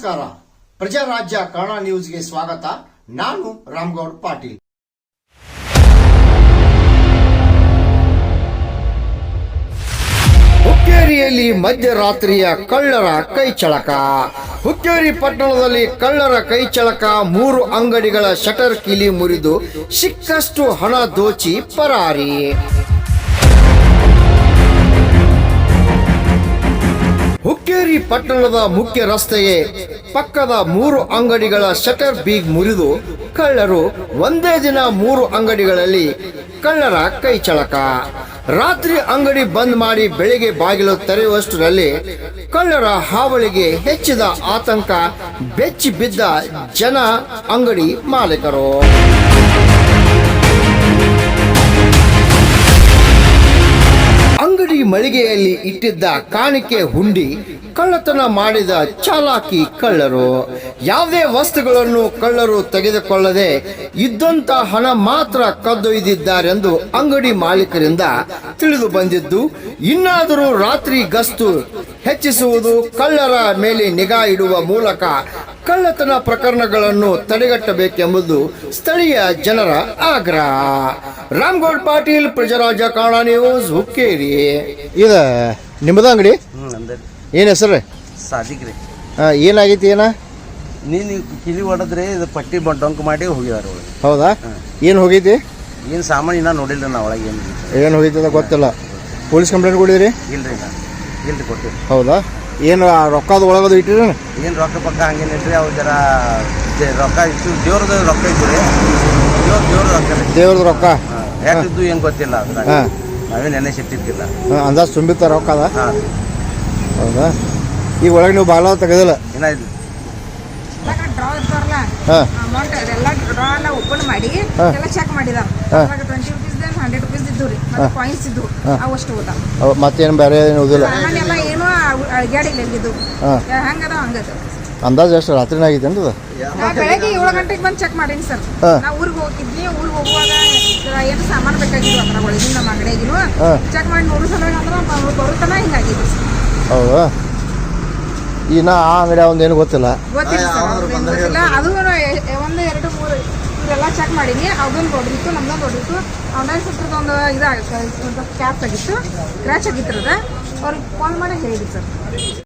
ನಮಸ್ಕಾರ. ಪ್ರಜಾರಾಜ್ಯ ಕನ್ನಡ ನ್ಯೂಸ್ಗೆ ಸ್ವಾಗತ. ನಾನು ರಾಮ್ಗೌಡ್ ಪಾಟೀಲ್. ಹುಕ್ಕೇರಿಯಲ್ಲಿ ಮಧ್ಯರಾತ್ರಿಯ ಕಳ್ಳರ ಕೈಚಳಕ ಹುಕ್ಕೇರಿ ಪಟ್ಟಣದಲ್ಲಿ ಕಳ್ಳರ ಕೈಚಳಕ ಮೂರು ಅಂಗಡಿಗಳ ಶಟರ್ ಕಿಲಿ ಮುರಿದು ಸಿಕ್ಕಷ್ಟು ಹಣ ದೋಚಿ ಪರಾರಿ. ಹುಕ್ಕೇರಿ ಪಟ್ಟಣದ ಮುಖ್ಯ ರಸ್ತೆಗೆ ಪಕ್ಕದ ಮೂರು ಅಂಗಡಿಗಳ ಶಟರ್ ಬೀಗ್ ಮುರಿದು ಕಳ್ಳರು ಒಂದೇ ದಿನ ಮೂರು ಅಂಗಡಿಗಳಲ್ಲಿ ಕಳ್ಳರ ಕೈ ಚಳಕ. ರಾತ್ರಿ ಅಂಗಡಿ ಬಂದ್ ಮಾಡಿ ಬೆಳಿಗ್ಗೆ ಬಾಗಿಲು ತೆರೆಯುವಷ್ಟರಲ್ಲಿ ಕಳ್ಳರ ಹಾವಳಿಗೆ ಹೆಚ್ಚಿದ ಆತಂಕ ಬೆಚ್ಚಿ ಬಿದ್ದ ಜನ ಅಂಗಡಿ ಮಾಲೀಕರು. ಅಂಗಡಿ ಇಟ್ಟಿದ್ದ ಕಾಣಿಕೆ ಹುಂಡಿ, ಕಳ್ಳತನ ಮಾಡಿದ ಚಾಲಾಕಿ ಕಳ್ಳರು. ಯಾವುದೇ ವಸ್ತುಗಳನ್ನು ಕಳ್ಳರು ತೆಗೆದುಕೊಳ್ಳದೆ ಇದ್ದಂತ ಹಣ ಮಾತ್ರ ಕದ್ದೊಯ್ದಿದ್ದಾರೆಂದು ಅಂಗಡಿ ಮಾಲೀಕರಿಂದ ತಿಳಿದು ಬಂದಿದ್ದು, ಇನ್ನಾದರೂ ರಾತ್ರಿ ಗಸ್ತು ಹೆಚ್ಚಿಸುವುದು ಕಳ್ಳರ ಮೇಲೆ ನಿಗಾ ಇಡುವ ಮೂಲಕ ಕಳ್ಳತನ ಪ್ರಕರಣಗಳನ್ನು ತಡೆಗಟ್ಟಬೇಕೆಂಬುದು ಸ್ಥಳೀಯ ಜನರ ಆಗ್ರಹ. ರಾಮ್ಗೌಡ್ ಪಾಟೀಲ್ ಪ್ರಜರಾಜ ಕಾಣ ನ್ಯೂಸ್ ಹುಕ್ಕೇರಿ. ಇದ ನಿಮ್ಮದ ಅಂಗಡಿ? ಏನು ಹೆಸರು? ಸಾದಿಕ್ ರೀ. ಏನಾಗೈತಿ ಏನ? ನೀನು ಕಿಲಿ ಹೊಡೆದ್ರಿ ಇದು ಪಟ್ಟಿ ಬ ಡೊಂಕ್ ಮಾಡಿ ಹೋಗಿದಾರ ಹೌದಾ? ಏನ್ ಹೋಗೈತಿ? ಏನು ಸಾಮಾನು ಇನ್ನೂ ನೋಡಿಲ್ಲ ನಾ ಒಳಗೆ ಏನು ಏನ್ ಹೋಗೈತಿ ಅಂತ ಗೊತ್ತಿಲ್ಲ. ಪೊಲೀಸ್ ಕಂಪ್ಲೇಂಟ್ ಕೊಡಿದ್ರಿ? ಇಲ್ರಿ ಇಲ್ರಿ ಕೊಟ್ಟಿರಿ ಹೌದಾ? ಏನು ಆ ರೊಕ್ಕದ ಒಳಗದು ಇಟ್ಟಿರಿ ಏನು ರೊಕ್ಕ ಪಕ್ಕ ಹಂಗೇನು ಇಲ್ರಿ ಅವು ಜರ ಜ- ರೊಕ್ಕ ಇತ್ತು ದೇವ್ರದ್ದು ರೊಕ್ಕ ಇತ್ತು ರೀ ದೇವ್ರ ದೇವ್ರ ರೊಕ್ಕ ರೀ. ದೇವ್ರದ ರೊಕ್ಕ? ಯಾಕಿದ್ದು ಏನು ಗೊತ್ತಿಲ್ಲ ಅದ್ರಾಗ. ಹಾ. ನಾವೇನು ನೆನೆಸಿಟ್ಟಿದ್ದಿಲ್ಲ. ಹಾ, ಅಂದಾಜ್ ತುಂಬಿತ್ತ ರೊಕ್ಕ ಅದ? ಹಾಂ. ಹೌದಾ? ಈಗ ಒಳಗೆ ನೀವು ಬಾಲ ತೆಗೆದಿಲ್ಲ? ಏನಾಯ್ತು ಇಲ್ಲ. ಡ್ರಾ ಇರ್ತಾರಲ್ಲ ಹಾ. ಅಮೌಂಟ್ ಅದೆಲ್ಲ ಡ್ರಾ ಎಲ್ಲ ಓಪನ್ ಮಾಡಿ ಹಾ. ಎಲ್ಲ ಚೆಕ್ ಮಾಡಿದಾರ ಹಾ. ಅದ್ರಾಗ ಟ್ವೆಂಟಿ ರುಪೀಸ್ ಹಂಡ್ರೆಡ್ ರುಪೀಸ್ ಇದ್ದು ರೀ. ಮತ್ತೆ ಕಾಯಿನ್ಸ್ ಇದ್ದು ಅವು ಅಷ್ಟು ಹೋದ ಅವ್ ಮತ್ತೇನು ಬೇರೆ ಏನು ಓದಿಲ್ಲ ಸಾಮಾನ್ಯ ಅಳ್ಗ್ಯಾಡಿಲ್ಲ ಇಲ್ಲಿದ್ದು ಹಾ. ಹಂಗದ ಹಂಗದ. ಅಂದಾಜು ಎಷ್ಟು? ರಾತ್ರಿನ ಆಗೈತೆ ಅಂತ ನಾ ಬೆಳಗ್ಗೆ ಏಳು ಗಂಟೆಗೆ ಬಂದು ಚೆಕ್ ಮಾಡೀನಿ ಸರ್. ಹಾ. ನಾ ಊರಿಗೆ ಹೋಗಿದ್ವಿ ಊರಿಗೆ ಹೋಗುವಾಗ ಏನು ಸಾಮಾನು ಬೇಕಾಗಿದ್ವು ಅದ್ರ ಒಳಗಿನ ನಮ್ಮ ಅಂಗಡಿಯಾಗಿನು. ಹಾ. ಚೆಕ್ ಮಾಡಿ ನೋಡು ಸಲ ಅಂದ್ರೆ ಬರುತ್ತನ ಹಿಂಗಾಗಿದ್ದು. ಹೌದಾ? ಈಗ ನಾ ಆ ಅಂಗಡಿ ಗೊತ್ತಿಲ್ಲ. ಗೊತ್ತಿಲ್ಲ ಸರ್ ಅವ್ರ್ದೇನ್ ಗೊತ್ತಿಲ್ಲ. ಅದು ಎ- ಒಂದು ಎರಡು ಮೂರು ಇವರೆಲ್ಲ ಚೆಕ್ ಮಾಡೀನಿ. ಅದೊಂದು ಹೊಡಿತ್ತು ನಮ್ದೊಂದು ಹೊಡಿತ್ತು ಅವನ ಸೆಂಟ್ರದ್ದು ಒಂದು ಇದಾಗ ಕ್ಯಾಪ್ ಆಗಿತ್ತು ಕ್ರ್ಯಾಚ್ ಆಗಿತ್ತು ಅದ. ಅವ್ರಿಗೆ ಫೋನ್ ಮಾಡಿ ಹೇಳಿದ್ವಿ ಸರ್